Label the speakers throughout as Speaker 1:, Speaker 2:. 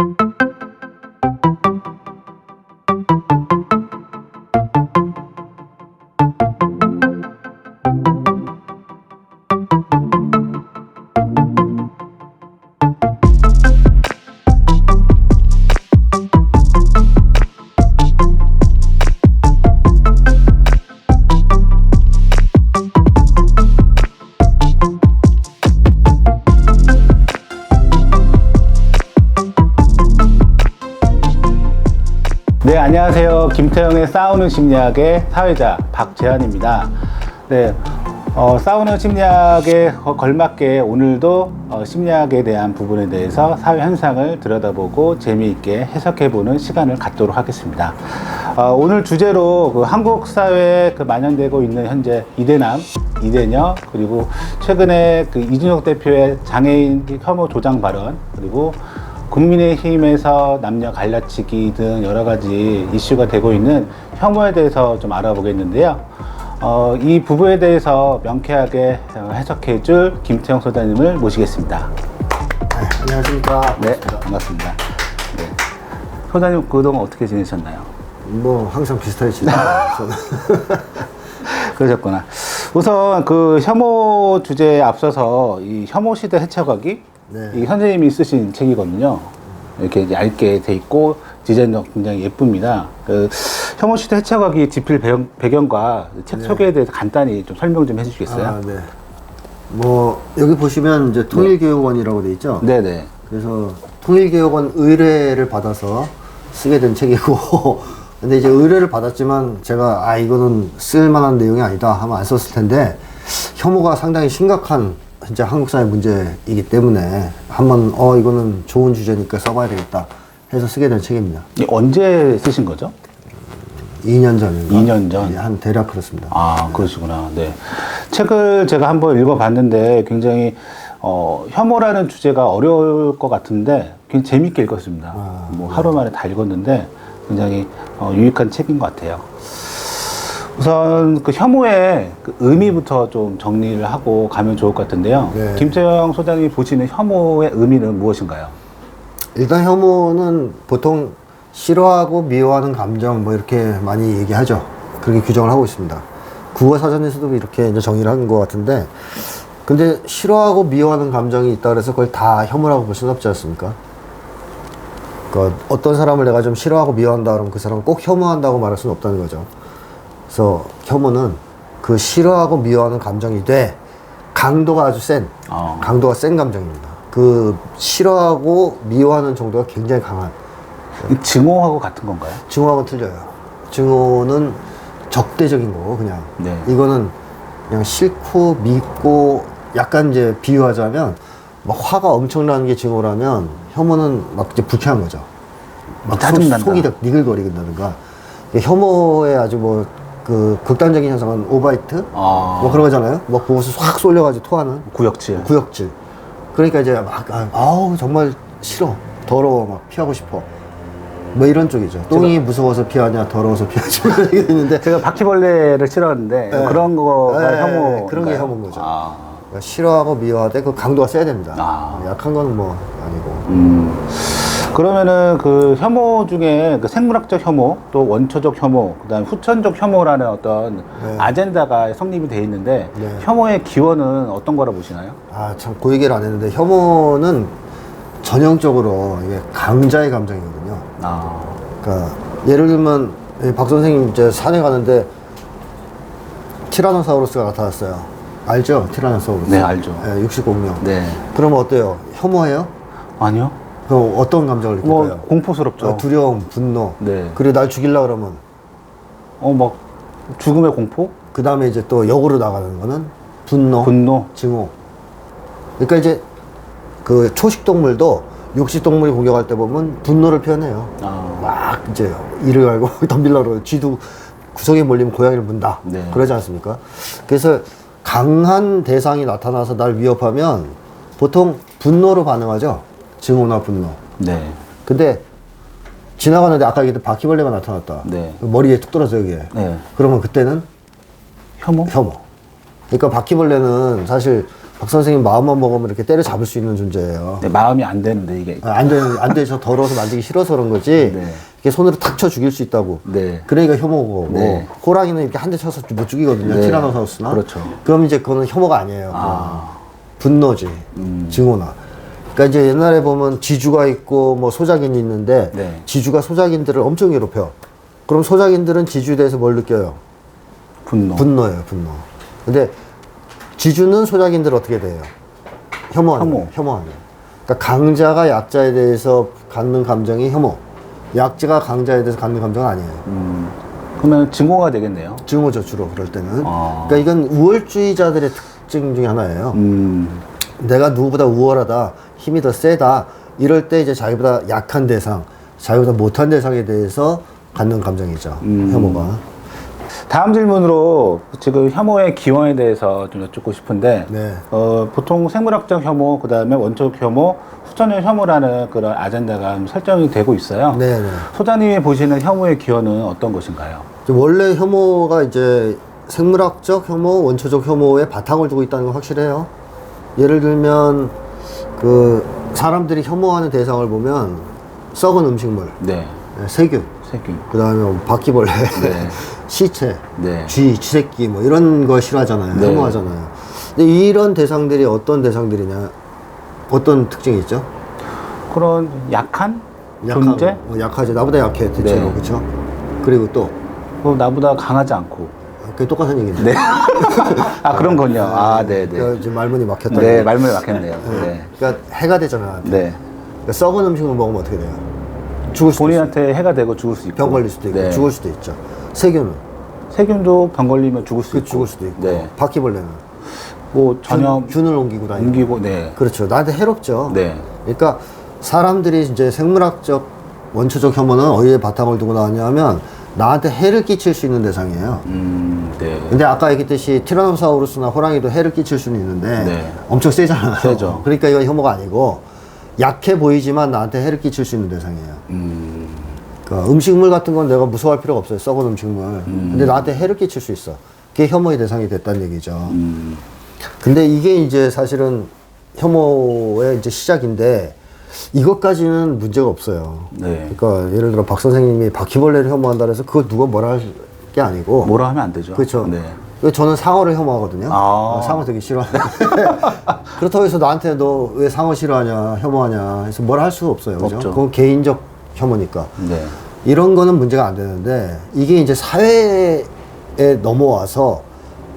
Speaker 1: 네, 싸우는 심리학의 사회자 박재환입니다. 네, 어, 싸우는 심리학에 거- 걸맞게 오늘도 어, 심리학에 대한 부분에 대해서 사회 현상을 들여다보고 재미있게 해석해보는 시간을 갖도록 하겠습니다. 어, 오늘 주제로 그 한국 사회에 그 만연되고 있는 현재 이대남, 이대녀 그리고 최근에 그 이준석 대표의 장애인 혐오 조장 발언 그리고 국민의힘에서 남녀 갈라치기 등 여러 가지 이슈가 되고 있는 혐오에 대해서 좀 알아보겠는데요. 어, 이 부분에 대해서 명쾌하게 어, 해석해 줄 김태형 소장님을 모시겠습니다.
Speaker 2: 네, 안녕하십니까.
Speaker 1: 네, 반갑습니다. 네. 소장님 그동안 어떻게 지내셨나요?
Speaker 2: 뭐 항상 비슷하게 지내요. 저는.
Speaker 1: 그러셨구나. 우선 그 혐오 주제에 앞서서 이 혐오 시대 헤쳐가기
Speaker 2: 네.
Speaker 1: 이 선생님이 쓰신 책이거든요. 이렇게 얇게 돼 있고 디자인도 굉장히 예쁩니다. 그 혐오 시대 헤쳐가기 지필 배경, 배경과 책 소개에 대해서 간단히 좀 설명 좀 해주시겠어요?
Speaker 2: 네. 아, 네. 뭐 여기 보시면 이제 통일교육원이라고 돼 있죠.
Speaker 1: 네네.
Speaker 2: 그래서 통일교육원 의뢰를 받아서 쓰게 된 책이고, 근데 이제 의뢰를 받았지만 제가 아 이거는 쓸만한 내용이 아니다 하면 안 썼을 텐데 혐오가 상당히 심각한 진짜 한국 사회 문제이기 때문에 한번 어 이거는 좋은 주제니까 써봐야 되겠다 해서 쓰게 된 책입니다.
Speaker 1: 이 언제 쓰신 거죠?
Speaker 2: 2년 전인가?
Speaker 1: 2년 전?
Speaker 2: 네, 한 대략 그렇습니다.
Speaker 1: 아, 그러시구나. 네. 책을 제가 한번 읽어봤는데 굉장히 어, 혐오라는 주제가 어려울 것 같은데 굉장히 재밌게 읽었습니다. 뭐 하루 만에 다 읽었는데 굉장히 어, 유익한 책인 것 같아요. 우선 그 혐오의 그 의미부터 좀 정리를 하고 가면 좋을 것 같은데요.
Speaker 2: 네.
Speaker 1: 김태형 소장님이 보시는 혐오의 의미는 무엇인가요?
Speaker 2: 일단 혐오는 보통 싫어하고 미워하는 감정 뭐 이렇게 많이 얘기하죠. 그렇게 규정을 하고 있습니다. 국어 사전에서도 이렇게 이제 정의를 한것 같은데, 근데 싫어하고 미워하는 감정이 있다 그래서 그걸 다 혐오라고 볼 수는 없지 않습니까? 그러니까 어떤 사람을 내가 좀 싫어하고 미워한다 그러면 그 사람을 꼭 혐오한다고 말할 수는 없다는 거죠. 그래서 혐오는 그 싫어하고 미워하는 감정이 돼 강도가 아주 센
Speaker 1: 어.
Speaker 2: 강도가 센 감정입니다. 그 싫어하고 미워하는 정도가 굉장히 강한
Speaker 1: 이 증오하고 같은 건가요?
Speaker 2: 증오하고 틀려요. 증오는 적대적인 거고 그냥
Speaker 1: 네.
Speaker 2: 이거는 그냥 싫고 믿고 약간 이제 비유하자면 막 화가 엄청나는 게 증오라면 혐오는 막 이제 불쾌한 거죠. 막
Speaker 1: 짜증난다.
Speaker 2: 속, 속이 다 니글거리긴다든가 혐오의 아주 뭐 그 극단적인 현상은 오바이트
Speaker 1: 아.
Speaker 2: 뭐 그런 거잖아요. 뭐 보고서 확 쏠려가지고 토하는
Speaker 1: 구역질.
Speaker 2: 구역질. 그러니까 이제 막 아, 아우 정말 싫어 더러워 막 피하고 싶어 뭐 이런 쪽이죠. 똥이 무서워서 피하냐 더러워서 피하지 뭐 이렇게 되는데
Speaker 1: 제가 바퀴벌레를 싫어하는데
Speaker 2: 네.
Speaker 1: 그런 거가
Speaker 2: 네,
Speaker 1: 혐오
Speaker 2: 그런 게 혐오인 거죠.
Speaker 1: 아,
Speaker 2: 그러니까 싫어하고 미워하되 그 강도가 세야 됩니다.
Speaker 1: 아.
Speaker 2: 약한 거는 뭐 아니고.
Speaker 1: 음. 그러면은 그 혐오 중에 그 생물학적 혐오, 또 원초적 혐오, 그다음 후천적 혐오라는 어떤
Speaker 2: 네.
Speaker 1: 아젠다가 성립이 돼 있는데
Speaker 2: 네.
Speaker 1: 혐오의 기원은 어떤 거라 보시나요?
Speaker 2: 아 참 그 얘기를 안 했는데 혐오는 전형적으로 이게 강자의 감정이거든요.
Speaker 1: 아,
Speaker 2: 그러니까 예를 들면 이박 선생님 이제 산에 가는데 티라노사우루스가 나타났어요. 알죠? 티라노사우루스.
Speaker 1: 네, 알죠.
Speaker 2: 예, 육식공룡.
Speaker 1: 네.
Speaker 2: 그러면 어때요? 혐오해요?
Speaker 1: 아니요.
Speaker 2: 그럼 어떤 감정을
Speaker 1: 뭐
Speaker 2: 느낄까요?
Speaker 1: 공포스럽죠.
Speaker 2: 아, 두려움, 분노.
Speaker 1: 네.
Speaker 2: 그리고 날 죽이려 그러면
Speaker 1: 어, 막 죽음의 공포,
Speaker 2: 그 다음에 이제 또 역으로 나가는 거는 분노,
Speaker 1: 분노.
Speaker 2: 증오. 그러니까 이제 그 초식 동물도 육식 동물이 공격할 때 보면 분노를 표현해요.
Speaker 1: 아,
Speaker 2: 막 이제 이를 갈고 덤빌라 그러고 쥐도 구석에 몰리면 고양이를 문다.
Speaker 1: 네.
Speaker 2: 그러지 않습니까? 그래서 강한 대상이 나타나서 날 위협하면 보통 분노로 반응하죠. 증오나 분노.
Speaker 1: 네.
Speaker 2: 근데 지나가는데 아까 얘기했던 바퀴벌레가 나타났다.
Speaker 1: 네.
Speaker 2: 머리에 툭 떨어져 여기에.
Speaker 1: 네.
Speaker 2: 그러면 그때는
Speaker 1: 혐오?
Speaker 2: 혐오. 그러니까 바퀴벌레는 사실 박 선생님 마음만 먹으면 이렇게 때려 잡을 수 있는 존재예요.
Speaker 1: 네, 마음이 안 되는데 이게.
Speaker 2: 아, 안 돼, 안 돼, 저 더러워서 만지기 싫어서 그런 거지.
Speaker 1: 네.
Speaker 2: 이렇게 손으로 탁 쳐 죽일 수 있다고.
Speaker 1: 네.
Speaker 2: 그러니까 혐오고.
Speaker 1: 네.
Speaker 2: 호랑이는 이렇게 한 대 쳐서 못 죽이거든요.
Speaker 1: 네.
Speaker 2: 티라노사우스나.
Speaker 1: 그렇죠.
Speaker 2: 그럼 이제 그거는 혐오가 아니에요.
Speaker 1: 아.
Speaker 2: 분노지. 증오나. 그러니까 이제 옛날에 보면 지주가 있고 뭐 소작인이 있는데
Speaker 1: 네.
Speaker 2: 지주가 소작인들을 엄청 괴롭혀. 그럼 소작인들은 지주에 대해서 뭘 느껴요?
Speaker 1: 분노.
Speaker 2: 분노예요, 분노. 근데 지주는 소작인들 어떻게 돼요? 혐오하는.
Speaker 1: 혐오.
Speaker 2: 거예요, 혐오하는. 거예요. 그러니까 강자가 약자에 대해서 갖는 감정이 혐오. 약자가 강자에 대해서 갖는 감정은 아니에요.
Speaker 1: 음, 그러면 증오가 되겠네요.
Speaker 2: 증오죠, 주로 그럴 때는.
Speaker 1: 아.
Speaker 2: 그러니까 이건 우월주의자들의 특징 중에 하나예요.
Speaker 1: 음,
Speaker 2: 내가 누구보다 우월하다, 힘이 더 세다, 이럴 때 이제 자기보다 약한 대상, 자기보다 못한 대상에 대해서 갖는 감정이죠.
Speaker 1: 음.
Speaker 2: 혐오가.
Speaker 1: 다음 질문으로 지금 혐오의 기원에 대해서 좀 여쭙고 싶은데,
Speaker 2: 네.
Speaker 1: 어, 보통 생물학적 혐오, 그 다음에 원초적 혐오, 후천적 혐오라는 그런 아젠다가 좀 설정이 되고 있어요.
Speaker 2: 네 네.
Speaker 1: 소장님이 보시는 혐오의 기원은 어떤 것인가요?
Speaker 2: 원래 혐오가 이제 생물학적 혐오, 원초적 혐오에 바탕을 두고 있다는 건 확실해요. 예를 들면 그 사람들이 혐오하는 대상을 보면 썩은 음식물,
Speaker 1: 네,
Speaker 2: 예, 세균,
Speaker 1: 세균.
Speaker 2: 그다음에 바퀴벌레,
Speaker 1: 네.
Speaker 2: 시체,
Speaker 1: 네.
Speaker 2: 쥐, 쥐새끼 뭐 이런 거 싫어하잖아요.
Speaker 1: 네.
Speaker 2: 혐오하잖아요. 근데 이런 대상들이 어떤 대상들이냐? 어떤 특징이 있죠?
Speaker 1: 그런 약한
Speaker 2: 약한,
Speaker 1: 존재?
Speaker 2: 어, 약하지. 나보다 약해 대체로
Speaker 1: 네.
Speaker 2: 그렇죠. 그리고
Speaker 1: 또뭐 나보다 강하지 않고.
Speaker 2: 그게 똑같은 얘기인데.
Speaker 1: 네. 아, 그런 건요. 아, 네, 네.
Speaker 2: 그러니까 지금 말문이 막혔다.
Speaker 1: 네, 말문이 막혔네요. 네.
Speaker 2: 그러니까 해가 되잖아.
Speaker 1: 네.
Speaker 2: 그러니까 썩은 음식을 먹으면 어떻게 돼요? 죽을 수도 있어.
Speaker 1: 본인한테 해가 되고 죽을 수 있고.
Speaker 2: 병 걸릴 수도 있고
Speaker 1: 네.
Speaker 2: 죽을 수도 있죠. 세균은
Speaker 1: 세균도 병 걸리면 죽을 수
Speaker 2: 그
Speaker 1: 있고.
Speaker 2: 죽을 수도 있고
Speaker 1: 네.
Speaker 2: 바퀴벌레는
Speaker 1: 뭐 전염
Speaker 2: 균, 균을 옮기고 다니고
Speaker 1: 옮기고, 네.
Speaker 2: 그렇죠. 나한테 해롭죠.
Speaker 1: 네.
Speaker 2: 그러니까 사람들이 이제 생물학적 원초적 혐오는 어디에 바탕을 두고 나왔냐면 나한테 해를 끼칠 수 있는 대상이에요.
Speaker 1: 음, 네.
Speaker 2: 근데 아까 얘기했듯이 티라노사우루스나 호랑이도 해를 끼칠 수는 있는데
Speaker 1: 네.
Speaker 2: 엄청 세잖아요.
Speaker 1: 세죠.
Speaker 2: 그러니까 이건 혐오가 아니고 약해 보이지만 나한테 해를 끼칠 수 있는 대상이에요.
Speaker 1: 음,
Speaker 2: 그러니까 음식물 같은 건 내가 무서워할 필요가 없어요. 썩은 음식물. 근데 나한테 해를 끼칠 수 있어. 그게 혐오의 대상이 됐다는 얘기죠.
Speaker 1: 음,
Speaker 2: 근데 이게 이제 사실은 혐오의 이제 시작인데 이것까지는 문제가 없어요.
Speaker 1: 네.
Speaker 2: 그러니까 예를 들어 박 선생님이 바퀴벌레를 혐오한다 그래서 그거 누가 뭐라 할 게 아니고
Speaker 1: 뭐라 하면 안 되죠.
Speaker 2: 그렇죠.
Speaker 1: 네.
Speaker 2: 그 저는 상어를 혐오하거든요.
Speaker 1: 아.
Speaker 2: 어, 상어 되게 싫어하는데 그렇다고 해서 나한테 너 왜 상어 싫어하냐 혐오하냐 해서 뭐라 할 수가 없어요. 그죠?
Speaker 1: 없죠.
Speaker 2: 그건 개인적 혐오니까.
Speaker 1: 네.
Speaker 2: 이런 거는 문제가 안 되는데 이게 이제 사회에 넘어와서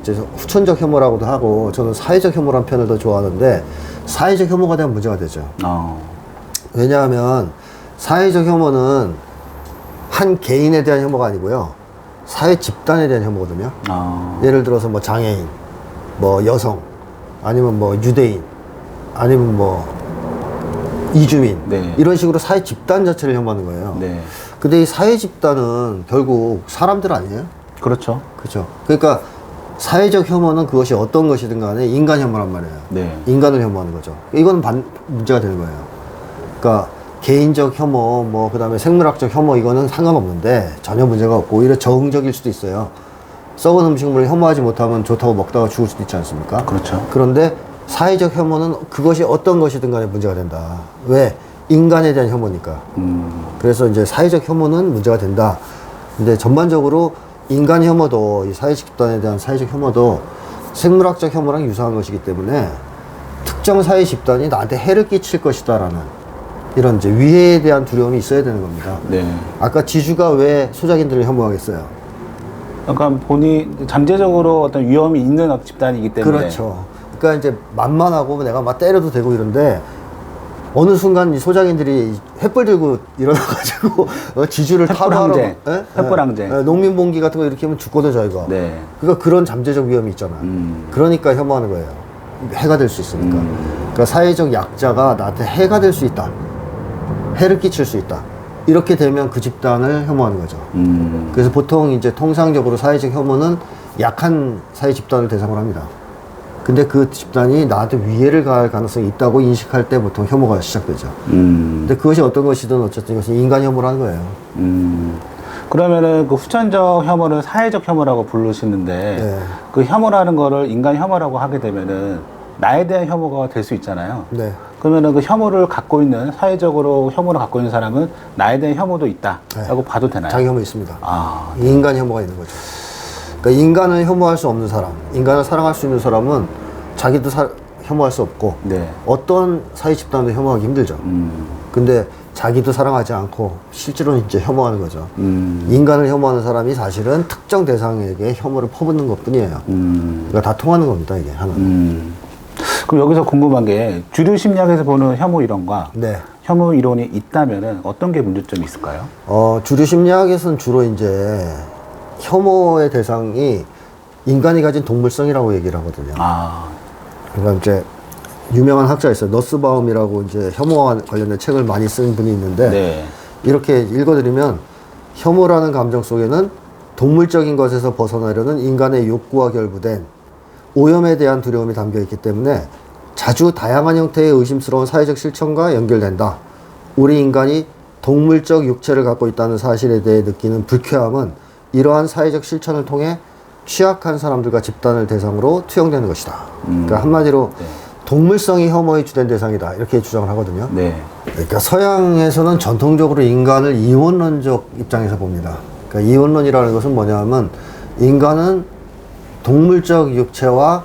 Speaker 2: 이제 후천적 혐오라고도 하고 저는 사회적 혐오라는 편을 더 좋아하는데 사회적 혐오가 되면 문제가 되죠.
Speaker 1: 어,
Speaker 2: 왜냐하면 사회적 혐오는 한 개인에 대한 혐오가 아니고요. 사회 집단에 대한 혐오거든요.
Speaker 1: 어,
Speaker 2: 예를 들어서 뭐 장애인, 뭐 여성, 아니면 뭐 유대인, 아니면 뭐 이주민
Speaker 1: 네.
Speaker 2: 이런 식으로 사회 집단 자체를 혐오하는 거예요.
Speaker 1: 네.
Speaker 2: 근데 이 사회 집단은 결국 사람들 아니에요?
Speaker 1: 그렇죠.
Speaker 2: 그렇죠. 그러니까 사회적 혐오는 그것이 어떤 것이든 간에 인간 혐오란 말이에요.
Speaker 1: 네.
Speaker 2: 인간을 혐오하는 거죠. 이건 반, 문제가 되는 거예요. 그러니까 개인적 혐오, 뭐 그 다음에 생물학적 혐오 이거는 상관없는데 전혀 문제가 없고 오히려 적응적일 수도 있어요. 썩은 음식물을 혐오하지 못하면 좋다고 먹다가 죽을 수도 있지 않습니까?
Speaker 1: 그렇죠.
Speaker 2: 그런데 사회적 혐오는 그것이 어떤 것이든 간에 문제가 된다. 왜? 인간에 대한 혐오니까.
Speaker 1: 음,
Speaker 2: 그래서 이제 사회적 혐오는 문제가 된다. 근데 전반적으로 인간 혐오도 이 사회 집단에 대한 사회적 혐오도 생물학적 혐오랑 유사한 것이기 때문에 특정 사회 집단이 나한테 해를 끼칠 것이다라는 이런 이제 위해에 대한 두려움이 있어야 되는 겁니다.
Speaker 1: 네.
Speaker 2: 아까 지주가 왜 소작인들을 혐오하겠어요?
Speaker 1: 그러니까 본인 잠재적으로 어떤 위험이 있는 집단이기 때문에
Speaker 2: 그렇죠. 그러니까 이제 만만하고 내가 막 때려도 되고 이런데 어느 순간 이 소장인들이 횃불 들고 일어나가지고 어, 지주를
Speaker 1: 횃불
Speaker 2: 타로하러
Speaker 1: 항쟁.
Speaker 2: 예?
Speaker 1: 횃불
Speaker 2: 예.
Speaker 1: 항쟁.
Speaker 2: 예, 농민 봉기 같은 거 이렇게 하면 죽거든 저희가.
Speaker 1: 네.
Speaker 2: 그러니까 그런 잠재적 위험이 있잖아.
Speaker 1: 음.
Speaker 2: 그러니까 혐오하는 거예요. 해가 될 수 있으니까. 그러니까 사회적 약자가 나한테 해가 될 수 있다. 해를 끼칠 수 있다. 이렇게 되면 그 집단을 혐오하는 거죠.
Speaker 1: 음,
Speaker 2: 그래서 보통 이제 통상적으로 사회적 혐오는 약한 사회 집단을 대상으로 합니다. 근데 그 집단이 나한테 위해를 가할 가능성이 있다고 인식할 때 보통 혐오가 시작되죠.
Speaker 1: 음,
Speaker 2: 근데 그것이 어떤 것이든 어쨌든 이것은 인간 혐오라는 거예요.
Speaker 1: 음. 그러면은 그 후천적 혐오를 사회적 혐오라고 부르시는데
Speaker 2: 네.
Speaker 1: 그 혐오라는 거를 인간 혐오라고 하게 되면은 나에 대한 혐오가 될 수 있잖아요.
Speaker 2: 네.
Speaker 1: 그러면은 그 혐오를 갖고 있는 사회적으로 혐오를 갖고 있는 사람은 나에 대한 혐오도 있다라고
Speaker 2: 네.
Speaker 1: 봐도 되나요?
Speaker 2: 자기 혐오 있습니다.
Speaker 1: 아,
Speaker 2: 인간 혐오가 있는 거죠. 그러니까 인간을 혐오할 수 없는 사람, 인간을 사랑할 수 있는 사람은 자기도 사- 혐오할 수 없고
Speaker 1: 네.
Speaker 2: 어떤 사회 집단도 혐오하기 힘들죠.
Speaker 1: 음,
Speaker 2: 근데 자기도 사랑하지 않고 실제로는 이제 혐오하는 거죠.
Speaker 1: 음,
Speaker 2: 인간을 혐오하는 사람이 사실은 특정 대상에게 혐오를 퍼붓는 것 뿐이에요.
Speaker 1: 음,
Speaker 2: 그러니까 다 통하는 겁니다, 이게 하나.
Speaker 1: 음. 그럼 여기서 궁금한 게 주류 심리학에서 보는 혐오 이론과
Speaker 2: 네.
Speaker 1: 혐오 이론이 있다면은 어떤 게 문제점이 있을까요?
Speaker 2: 어, 주류 심리학에서는 주로 이제 혐오의 대상이 인간이 가진 동물성이라고 얘기를 하거든요.
Speaker 1: 아,
Speaker 2: 그러니까 이제 유명한 학자 있어요. 너스바움이라고 이제 혐오와 관련된 책을 많이 쓴 분이 있는데
Speaker 1: 네.
Speaker 2: 이렇게 읽어드리면 혐오라는 감정 속에는 동물적인 것에서 벗어나려는 인간의 욕구와 결부된 오염에 대한 두려움이 담겨 있기 때문에 자주 다양한 형태의 의심스러운 사회적 실천과 연결된다. 우리 인간이 동물적 육체를 갖고 있다는 사실에 대해 느끼는 불쾌함은 이러한 사회적 실천을 통해 취약한 사람들과 집단을 대상으로 투영되는 것이다. 그러니까 한마디로
Speaker 1: 네.
Speaker 2: 동물성이 혐오의 주된 대상이다. 이렇게 주장을 하거든요.
Speaker 1: 네.
Speaker 2: 그러니까 서양에서는 전통적으로 인간을 이원론적 입장에서 봅니다. 그러니까 이원론이라는 것은 뭐냐면 인간은 동물적 육체와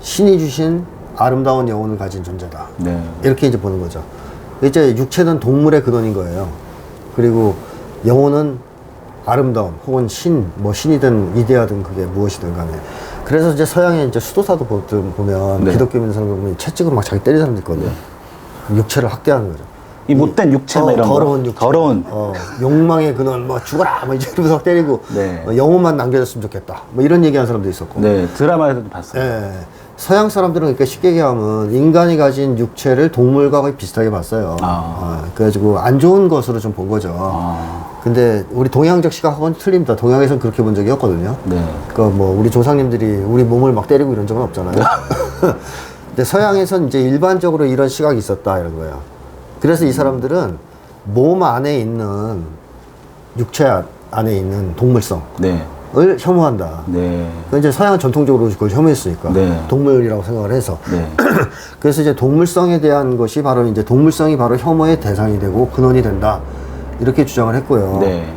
Speaker 2: 신이 주신 아름다운 영혼을 가진 존재다.
Speaker 1: 네.
Speaker 2: 이렇게 이제 보는 거죠. 이제 육체는 동물의 근원인 거예요. 그리고 영혼은 아름다움 혹은 신, 뭐 신이든 이데아든 그게 무엇이든 간에. 그래서 이제 서양의 이제 수도사도 보- 보면
Speaker 1: 네.
Speaker 2: 기독교 사람들 보면 채찍으로 막 자기 때리는 사람들 있거든요. 육체를 학대하는 거죠.
Speaker 1: 이 못된 육체 뭐
Speaker 2: 어,
Speaker 1: 이런 거.
Speaker 2: 더러운 육체.
Speaker 1: 더러운.
Speaker 2: 어, 욕망의 근원, 뭐 죽어라, 뭐 이러면서 막 때리고
Speaker 1: 네.
Speaker 2: 어, 영혼만 남겨졌으면 좋겠다. 뭐 이런 얘기하는 사람도 있었고.
Speaker 1: 네. 드라마에서도 봤어요.
Speaker 2: 예. 서양 사람들은 그러니까 쉽게 얘기하면 인간이 가진 육체를 동물과 거의 비슷하게 봤어요.
Speaker 1: 아.
Speaker 2: 어, 그래가지고 안 좋은 것으로 좀 본 거죠.
Speaker 1: 아,
Speaker 2: 근데 우리 동양적 시각하고는 틀립니다. 동양에서는 그렇게 본 적이 없거든요.
Speaker 1: 네.
Speaker 2: 그러니까 뭐 우리 조상님들이 우리 몸을 막 때리고 이런 적은 없잖아요. 근데 서양에서는 이제 일반적으로 이런 시각이 있었다 이런 거예요. 그래서 이 사람들은 몸 안에 있는 육체 안- 안에 있는 동물성을
Speaker 1: 네.
Speaker 2: 혐오한다.
Speaker 1: 네.
Speaker 2: 이제 서양은 전통적으로 그걸 혐오했으니까
Speaker 1: 네.
Speaker 2: 동물이라고 생각을 해서
Speaker 1: 네.
Speaker 2: 그래서 이제 동물성에 대한 것이 바로 이제 동물성이 바로 혐오의 대상이 되고 근원이 된다 이렇게 주장을 했고요.
Speaker 1: 네.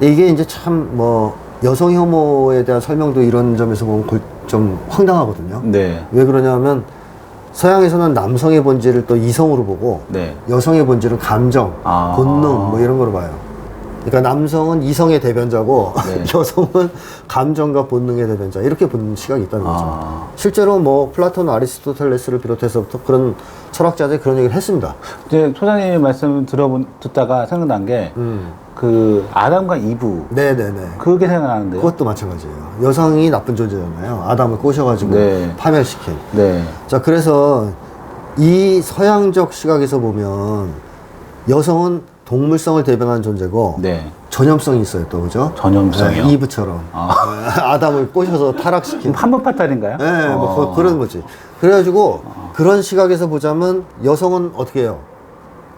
Speaker 2: 이게 이제 참 뭐 여성 혐오에 대한 설명도 이런 점에서 보면 골- 좀 황당하거든요.
Speaker 1: 네.
Speaker 2: 왜 그러냐면 서양에서는 남성의 본질을 또 이성으로 보고
Speaker 1: 네.
Speaker 2: 여성의 본질은 감정,
Speaker 1: 아.
Speaker 2: 본능 뭐 이런 거로 봐요. 그러니까 남성은 이성의 대변자고
Speaker 1: 네.
Speaker 2: 여성은 감정과 본능의 대변자 이렇게 보는 시각이 있다는 거죠.
Speaker 1: 아.
Speaker 2: 실제로 뭐 플라톤, 아리스토텔레스를 비롯해서부터 그런 철학자들이 그런 얘기를 했습니다.
Speaker 1: 이제 소장님 말씀 들어본 듣다가 생각난 게그
Speaker 2: 음.
Speaker 1: 아담과 이브
Speaker 2: 네네네.
Speaker 1: 그게 생각나는데요.
Speaker 2: 그것도 마찬가지예요. 여성이 나쁜 존재잖아요. 아담을 꼬셔가지고
Speaker 1: 네.
Speaker 2: 파멸시킨.
Speaker 1: 네.
Speaker 2: 자, 그래서 이 서양적 시각에서 보면 여성은 동물성을 대변하는 존재고
Speaker 1: 네.
Speaker 2: 전염성이 있어요, 또 그죠?
Speaker 1: 전염성이요?
Speaker 2: 네, 이브처럼
Speaker 1: 아.
Speaker 2: 아담을 꼬셔서 타락시킨.
Speaker 1: 한번 파탈인가요?
Speaker 2: 네, 뭐
Speaker 1: 어.
Speaker 2: 그, 런 거지. 그래가지고 그런 시각에서 보자면 여성은 어떻게 해요?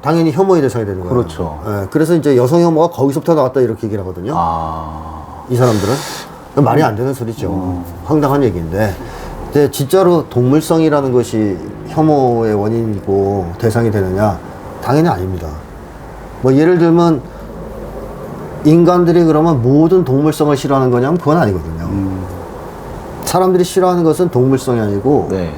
Speaker 2: 당연히 혐오의 대상이 되는 거예요.
Speaker 1: 그렇죠.
Speaker 2: 네, 그래서 이제 여성 혐오가 거기서부터 나왔다 이렇게 얘기를 하거든요.
Speaker 1: 아.
Speaker 2: 이 사람들은 말이 안 되는 소리죠. 황당한 얘기인데. 근데 진짜로 동물성이라는 것이 혐오의 원인이고 대상이 되느냐? 당연히 아닙니다. 뭐 예를 들면 인간들이 그러면 모든 동물성을 싫어하는 거냐면 그건 아니거든요. 사람들이 싫어하는 것은 동물성이 아니고
Speaker 1: 네.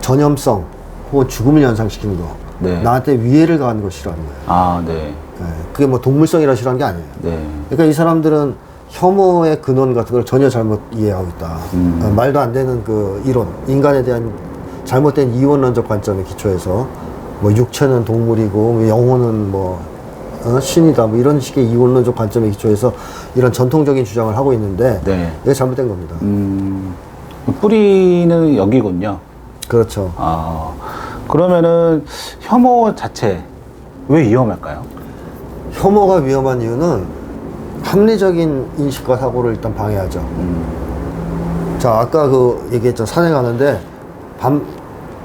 Speaker 2: 전염성 혹은 죽음을 연상시키는 거.
Speaker 1: 네.
Speaker 2: 나한테 위해를 가하는 걸 싫어하는 거예요.
Speaker 1: 아, 네.
Speaker 2: 예, 그게 뭐 동물성이라 싫어하는 게 아니에요.
Speaker 1: 네.
Speaker 2: 그러니까 이 사람들은 혐오의 근원 같은 걸 전혀 잘못 이해하고 있다.
Speaker 1: 음.
Speaker 2: 어, 말도 안 되는 그 이론, 인간에 대한 잘못된 이원론적 관점에 기초해서 뭐 육체는 동물이고 뭐 영혼은 뭐 어, 신이다 뭐 이런 식의 이원론적 관점에 기초해서 이런 전통적인 주장을 하고 있는데
Speaker 1: 네.
Speaker 2: 이게 잘못된 겁니다.
Speaker 1: 음. 뿌리는 여기군요.
Speaker 2: 그렇죠.
Speaker 1: 아. 그러면은 혐오 자체 왜 위험할까요?
Speaker 2: 혐오가 위험한 이유는 합리적인 인식과 사고를 일단 방해하죠.
Speaker 1: 음.
Speaker 2: 자, 아까 그 얘기했죠. 산에 가는데 밤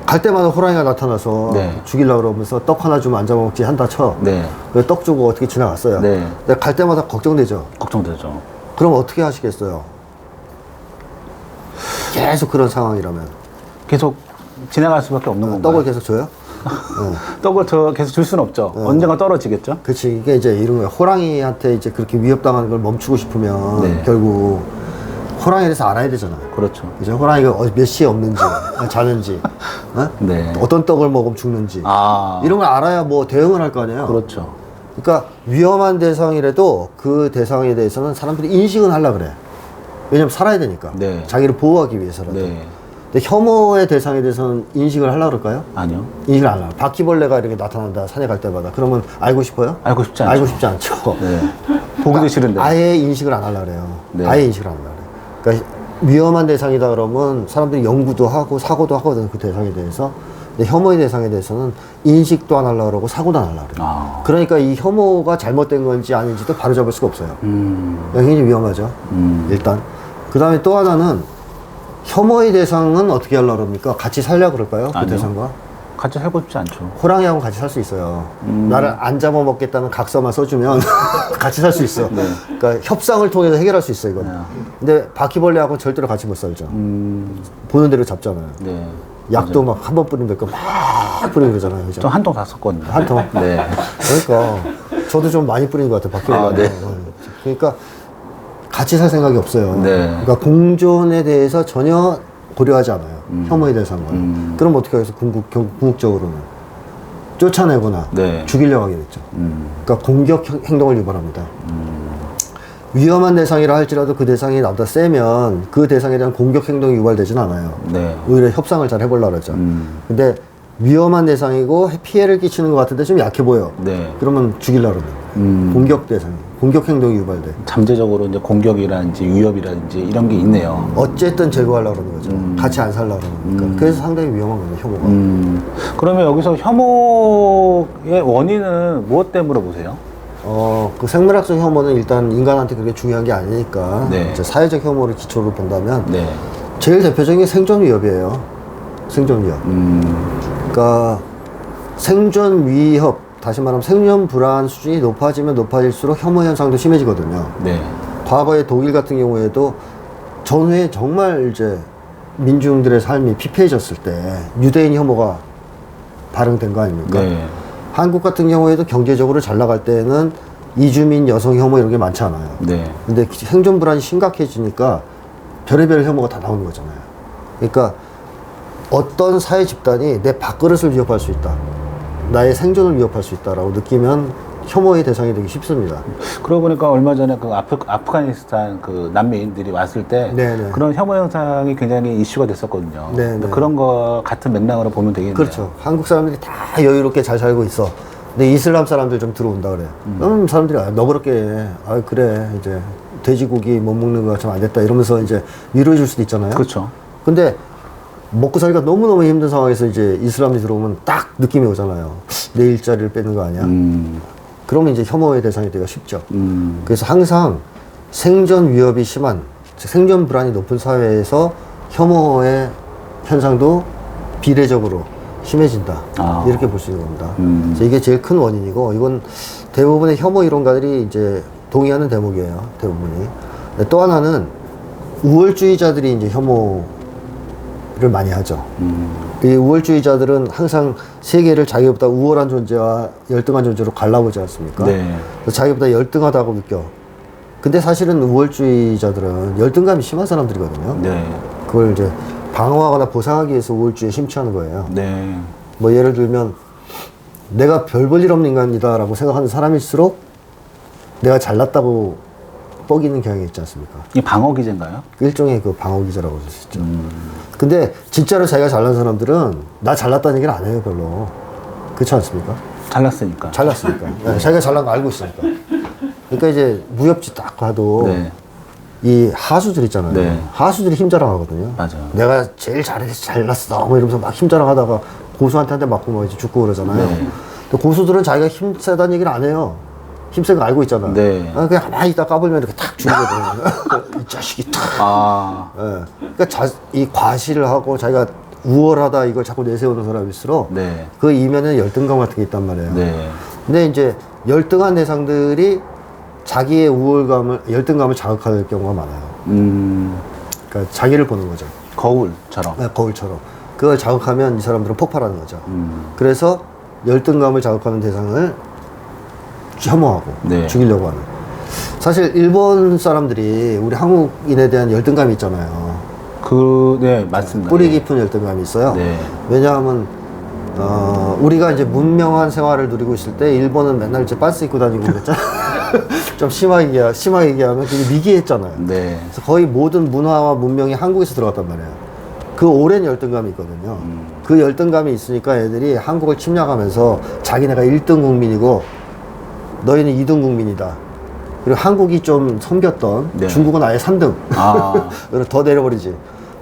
Speaker 2: 갈 때마다 호랑이가 나타나서
Speaker 1: 네.
Speaker 2: 죽이려고 그러면서 떡 하나 주면 안 잡아먹지 한다 쳐.
Speaker 1: 네.
Speaker 2: 그떡 주고 어떻게 지나갔어요.
Speaker 1: 네.
Speaker 2: 근데 갈 때마다 걱정되죠.
Speaker 1: 걱정되죠.
Speaker 2: 그럼 어떻게 하시겠어요? 계속 그런 상황이라면.
Speaker 1: 계속 지나갈 수밖에 없는 건가요?
Speaker 2: 떡을 계속 줘요? 어.
Speaker 1: 떡을 저 계속 줄 수는 없죠. 언젠가 떨어지겠죠.
Speaker 2: 그치 이게 이제 이런 거야 호랑이한테 이제 그렇게 위협당하는 걸 멈추고 싶으면
Speaker 1: 네.
Speaker 2: 결국 호랑이에 대해서 알아야 되잖아요
Speaker 1: 그렇죠.
Speaker 2: 이제 호랑이가 어- 몇 시에 없는지 어, 자는지 어?
Speaker 1: 네.
Speaker 2: 어떤 떡을 먹으면 죽는지
Speaker 1: 아,
Speaker 2: 이런 걸 알아야 뭐 대응을 할 거 아니에요
Speaker 1: 그렇죠.
Speaker 2: 그러니까 위험한 대상이라도 그 대상에 대해서는 사람들이 인식은 하려 그래 왜냐면 살아야 되니까
Speaker 1: 네.
Speaker 2: 자기를 보호하기 위해서라도
Speaker 1: 네.
Speaker 2: 근데 혐오의 대상에 대해서는 인식을 하려 그럴까요?
Speaker 1: 아니요.
Speaker 2: 인식을 안 해요 바퀴벌레가 이렇게 나타난다 산에 갈 때마다 그러면 알고 싶어요?
Speaker 1: 알고 싶지 않죠.
Speaker 2: 알고 싶지 않죠.
Speaker 1: 네. 보기도 싫은데.
Speaker 2: 아예 인식을 안 하려 그래요.
Speaker 1: 네.
Speaker 2: 아예 인식을 안 하려 그래요. 그러니까 위험한 대상이다 그러면 사람들이 연구도 하고 사고도 하거든 그 대상에 대해서. 근데 혐오의 대상에 대해서는 인식도 안 하려고 그러고 사고도 안 하려고 그래요.
Speaker 1: 아.
Speaker 2: 그러니까 이 혐오가 잘못된 건지 아닌지도 바로 잡을 수가 없어요.
Speaker 1: 음.
Speaker 2: 굉장히 위험하죠.
Speaker 1: 음.
Speaker 2: 일단. 그 다음에 또 하나는 혐오의 대상은 어떻게 하려고 그럽니까? 같이 살려고 그럴까요? 그
Speaker 1: 아니요.
Speaker 2: 대상과?
Speaker 1: 같이 살고 싶지 않죠.
Speaker 2: 호랑이하고 같이 살 수 있어요.
Speaker 1: 음.
Speaker 2: 나를 안 잡아먹겠다는 각서만 써주면 같이 살 수 있어.
Speaker 1: 네.
Speaker 2: 그러니까 협상을 통해서 해결할 수 있어 이건.
Speaker 1: 네.
Speaker 2: 근데 바퀴벌레하고 는 절대로 같이 못 살죠.
Speaker 1: 음.
Speaker 2: 보는 대로 잡잖아요.
Speaker 1: 네.
Speaker 2: 약도 막 한 번 뿌리면 될거 막 뿌리고 그러잖아요. 그죠?
Speaker 1: 저 한통 다 썼거든요.
Speaker 2: 한 통?
Speaker 1: 네.
Speaker 2: 그러니까 저도 좀 많이 뿌린 것 같아요. 바퀴벌레.
Speaker 1: 아, 네.
Speaker 2: 그러니까 같이 살 생각이 없어요.
Speaker 1: 네.
Speaker 2: 그러니까 공존에 대해서 전혀 고려하지 않아요. 혐오에 대해서는.
Speaker 1: 음.
Speaker 2: 그럼 어떻게 해서 궁극, 경- 궁극적으로는 쫓아내거나
Speaker 1: 네.
Speaker 2: 죽이려고 하겠죠.
Speaker 1: 음.
Speaker 2: 그러니까 공격 행- 행동을 유발합니다. 위험한 대상이라 할지라도 그 대상이 나보다 세면 그 대상에 대한 공격 행동이 유발되진 않아요.
Speaker 1: 네.
Speaker 2: 오히려 협상을 잘 해보려고 그러죠.
Speaker 1: 음.
Speaker 2: 근데 위험한 대상이고 피해를 끼치는 것 같은데 좀 약해 보여.
Speaker 1: 네.
Speaker 2: 그러면 죽이려고 그러는
Speaker 1: 음.
Speaker 2: 공격 대상, 공격 행동이 유발돼.
Speaker 1: 잠재적으로 이제 공격이라든지 위협이라든지 이런 게 있네요.
Speaker 2: 어쨌든 제거하려고 그러는 거죠.
Speaker 1: 음.
Speaker 2: 같이 안 살려고 그러는 거니까. 그래서 상당히 위험한 거예요, 혐오가.
Speaker 1: 음. 그러면 여기서 혐오의 원인은 무엇 때문에 보세요?
Speaker 2: 어, 그 생물학적 혐오는 일단 인간한테 그렇게 중요한 게 아니니까
Speaker 1: 네.
Speaker 2: 이제 사회적 혐오를 기초로 본다면
Speaker 1: 네.
Speaker 2: 제일 대표적인 게 생존 위협이에요. 생존 위협.
Speaker 1: 음.
Speaker 2: 그러니까 생존 위협, 다시 말하면 생존 불안 수준이 높아지면 높아질수록 혐오 현상도 심해지거든요.
Speaker 1: 네.
Speaker 2: 과거에 독일 같은 경우에도 전후에 정말 이제 민중들의 삶이 피폐해졌을 때 유대인 혐오가 발흥된 거 아닙니까?
Speaker 1: 네.
Speaker 2: 한국 같은 경우에도 경제적으로 잘 나갈 때는 이주민 여성 혐오 이런 게 많지 않아요.
Speaker 1: 네.
Speaker 2: 근데 생존 불안이 심각해지니까 별의별 혐오가 다 나오는 거잖아요. 그러니까 어떤 사회 집단이 내 밥그릇을 위협할 수 있다. 나의 생존을 위협할 수 있다라고 느끼면 혐오의 대상이 되기 쉽습니다.
Speaker 1: 그러고 보니까 얼마 전에 그 아프, 아프가니스탄 그 난민들이 왔을 때
Speaker 2: 네네.
Speaker 1: 그런 혐오 현상이 굉장히 이슈가 됐었거든요.
Speaker 2: 네네.
Speaker 1: 근데 그런 거 같은 맥락으로 보면 되겠네요.
Speaker 2: 그렇죠. 한국 사람들이 다 여유롭게 잘 살고 있어. 근데 이슬람 사람들 좀 들어온다 그래. 음, 사람들이 아, 너그럽게 해. 아 그래 이제 돼지고기 못 먹는 거좀안 됐다 이러면서 이제 위로해 줄 수도 있잖아요.
Speaker 1: 그렇죠.
Speaker 2: 근데 먹고 살기가 너무너무 힘든 상황에서 이제 이슬람이 들어오면 딱 느낌이 오잖아요. 내 일자리를 뺏는 거 아니야?
Speaker 1: 음.
Speaker 2: 그러면 이제 혐오의 대상이 되기가 쉽죠.
Speaker 1: 음.
Speaker 2: 그래서 항상 생존 위협이 심한, 즉 생존 불안이 높은 사회에서 혐오의 현상도 비례적으로 심해진다.
Speaker 1: 아.
Speaker 2: 이렇게 볼 수 있는 겁니다.
Speaker 1: 음.
Speaker 2: 이게 제일 큰 원인이고, 이건 대부분의 혐오 이론가들이 이제 동의하는 대목이에요. 대부분이. 또 하나는 우월주의자들이 이제 혐오 를 많이 하죠.
Speaker 1: 음.
Speaker 2: 이 우월주의자들은 항상 세계를 자기보다 우월한 존재와 열등한 존재로 갈라보지 않습니까?
Speaker 1: 네.
Speaker 2: 그래서 자기보다 열등하다고 느껴. 근데 사실은 우월주의자들은 열등감이 심한 사람들이거든요.
Speaker 1: 네.
Speaker 2: 그걸 이제 방어하거나 보상하기 위해서 우월주의에 심취하는 거예요.
Speaker 1: 네.
Speaker 2: 뭐 예를 들면 내가 별 볼 일 없는 인간이다라고 생각하는 사람일수록 내가 잘났다고 뻐기는 경향이 있지 않습니까?
Speaker 1: 이 방어 기제인가요?
Speaker 2: 일종의 그 방어 기제라고 볼수 있죠.
Speaker 1: 음.
Speaker 2: 근데 진짜로 자기가 잘난 사람들은 나 잘났다는 얘기를 안 해요, 별로. 그렇지 않습니까?
Speaker 1: 잘났으니까.
Speaker 2: 잘났으니까. 네, 자기가 잘난 거 알고 있으니까. 그러니까 이제 무협지 딱 가도
Speaker 1: 네.
Speaker 2: 이 하수들 있잖아요.
Speaker 1: 네.
Speaker 2: 하수들이 힘 자랑하거든요.
Speaker 1: 맞아요.
Speaker 2: 내가 제일 잘해서 잘났어. 뭐 이러면서 막 힘 자랑하다가 고수한테 한 대 맞고 막 이제 죽고 그러잖아요.
Speaker 1: 네.
Speaker 2: 근데 고수들은 자기가 힘 세다는 얘기를 안 해요. 힘센 거 알고 있잖아.
Speaker 1: 네.
Speaker 2: 아, 그냥 가만히 있다 까불면 이렇게 탁 죽이거든요. 이 자식이 탁.
Speaker 1: 아.
Speaker 2: 예. 그러니까 자, 이 과시를 하고 자기가 우월하다 이걸 자꾸 내세우는 사람일수록
Speaker 1: 네.
Speaker 2: 그 이면에 열등감 같은 게 있단 말이에요.
Speaker 1: 네.
Speaker 2: 근데 이제 열등한 대상들이 자기의 우월감을 열등감을 자극할 경우가 많아요.
Speaker 1: 음.
Speaker 2: 그러니까 자기를 보는 거죠.
Speaker 1: 거울처럼.
Speaker 2: 네, 거울처럼. 그걸 자극하면 이 사람들은 폭발하는 거죠.
Speaker 1: 음.
Speaker 2: 그래서 열등감을 자극하는 대상을 혐오하고
Speaker 1: 네.
Speaker 2: 죽이려고 하는. 사실 일본 사람들이 우리 한국인에 대한 열등감이 있잖아요.
Speaker 1: 그, 네, 맞습니다.
Speaker 2: 뿌리
Speaker 1: 예.
Speaker 2: 깊은 열등감이 있어요.
Speaker 1: 네.
Speaker 2: 왜냐하면 어, 우리가 이제 문명한 생활을 누리고 있을 때 일본은 맨날 이제 빤스 입고 다니고 그랬잖아. 좀 심하게 얘기, 심하게 얘기하면 되게 미개했잖아요.
Speaker 1: 네.
Speaker 2: 그래서 거의 모든 문화와 문명이 한국에서 들어갔단 말이에요. 그 오랜 열등감이 있거든요. 그 열등감이 있으니까 애들이 한국을 침략하면서 자기네가 1등 국민이고 너희는 2등 국민이다. 그리고 한국이 좀 섬겼던
Speaker 1: 네.
Speaker 2: 중국은 아예 3등.
Speaker 1: 아.
Speaker 2: 더 내려버리지.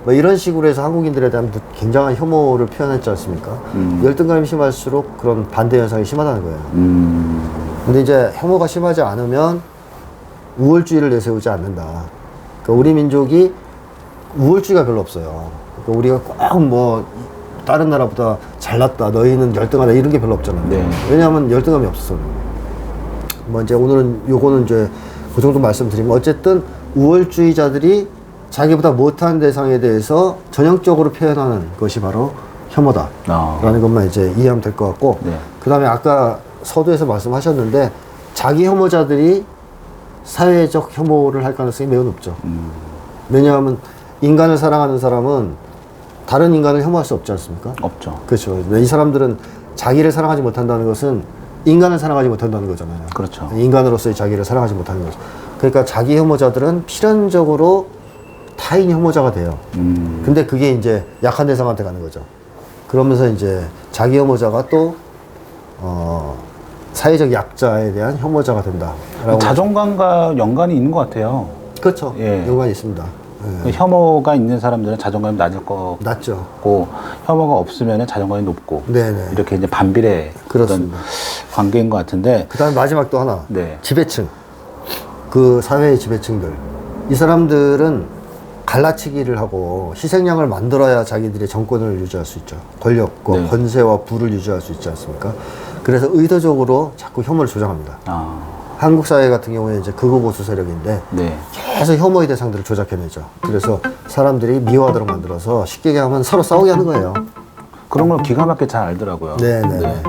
Speaker 2: 뭐 이런 식으로 해서 한국인들에 대한 무- 굉장한 혐오를 표현했지 않습니까?
Speaker 1: 음.
Speaker 2: 열등감이 심할수록 그런 반대 현상이 심하다는 거예요.
Speaker 1: 음.
Speaker 2: 근데 이제 혐오가 심하지 않으면 우월주의를 내세우지 않는다. 그러니까 우리 민족이 우월주의가 별로 없어요. 그러니까 우리가 꼭 뭐 다른 나라보다 잘났다, 너희는 열등하다 이런 게 별로 없잖아요.
Speaker 1: 네.
Speaker 2: 왜냐하면 열등감이 없어서. 뭐 이제 오늘은 요거는 이제 그 정도 말씀드리면 어쨌든 우월주의자들이 자기보다 못한 대상에 대해서 전형적으로 표현하는 것이 바로 혐오다.
Speaker 1: 아.
Speaker 2: 라는 것만 이제 이해하면 될 것 같고
Speaker 1: 네.
Speaker 2: 그 다음에 아까 서두에서 말씀하셨는데 자기 혐오자들이 사회적 혐오를 할 가능성이 매우 높죠
Speaker 1: 음.
Speaker 2: 왜냐하면 인간을 사랑하는 사람은 다른 인간을 혐오할 수 없지 않습니까?
Speaker 1: 없죠.
Speaker 2: 그렇죠 이 사람들은 자기를 사랑하지 못한다는 것은 인간을 사랑하지 못한다는 거잖아요
Speaker 1: 그렇죠.
Speaker 2: 인간으로서의 자기를 사랑하지 못하는 거죠 그러니까 자기 혐오자들은 필연적으로 타인 혐오자가 돼요
Speaker 1: 음.
Speaker 2: 근데 그게 이제 약한 대상한테 가는 거죠. 그러면서 이제 자기 혐오자가 또, 어, 사회적 약자에 대한 혐오자가 된다.
Speaker 1: 자존감과 연관이 있는 것 같아요.
Speaker 2: 그렇죠.
Speaker 1: 예.
Speaker 2: 연관이 있습니다. 예.
Speaker 1: 그 혐오가 있는 사람들은 자존감이 낮을 거
Speaker 2: 낮죠.
Speaker 1: 같고 혐오가 없으면 자존감이 높고
Speaker 2: 네네.
Speaker 1: 이렇게 이제 반비례
Speaker 2: 그렇습니다.
Speaker 1: 관계인 것 같은데
Speaker 2: 그 다음 에 마지막 또 하나.
Speaker 1: 네.
Speaker 2: 지배층. 그 사회의 지배층들. 이 사람들은 갈라치기를 하고 희생양을 만들어야 자기들의 정권을 유지할 수 있죠. 권력과
Speaker 1: 네.
Speaker 2: 권세와 부를 유지할 수 있지 않습니까? 그래서 의도적으로 자꾸 혐오를 조장합니다.
Speaker 1: 아,
Speaker 2: 한국 사회 같은 경우에 이제 극우 보수 세력인데
Speaker 1: 네.
Speaker 2: 계속 혐오의 대상들을 조작해내죠. 그래서 사람들이 미워하도록 만들어서 쉽게 얘기하면 서로 싸우게 하는 거예요.
Speaker 1: 그런 걸 기가 막히게 잘 알더라고요.
Speaker 2: 네네.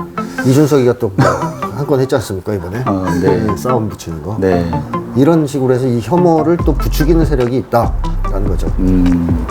Speaker 2: 이준석이가 또 한 건 했지 않습니까 이번에?
Speaker 1: 어, 네.
Speaker 2: 네, 싸움 붙이는 거.
Speaker 1: 네.
Speaker 2: 이런 식으로 해서 이 혐오를 또 부추기는 세력이 있다라는 거죠.
Speaker 1: 음.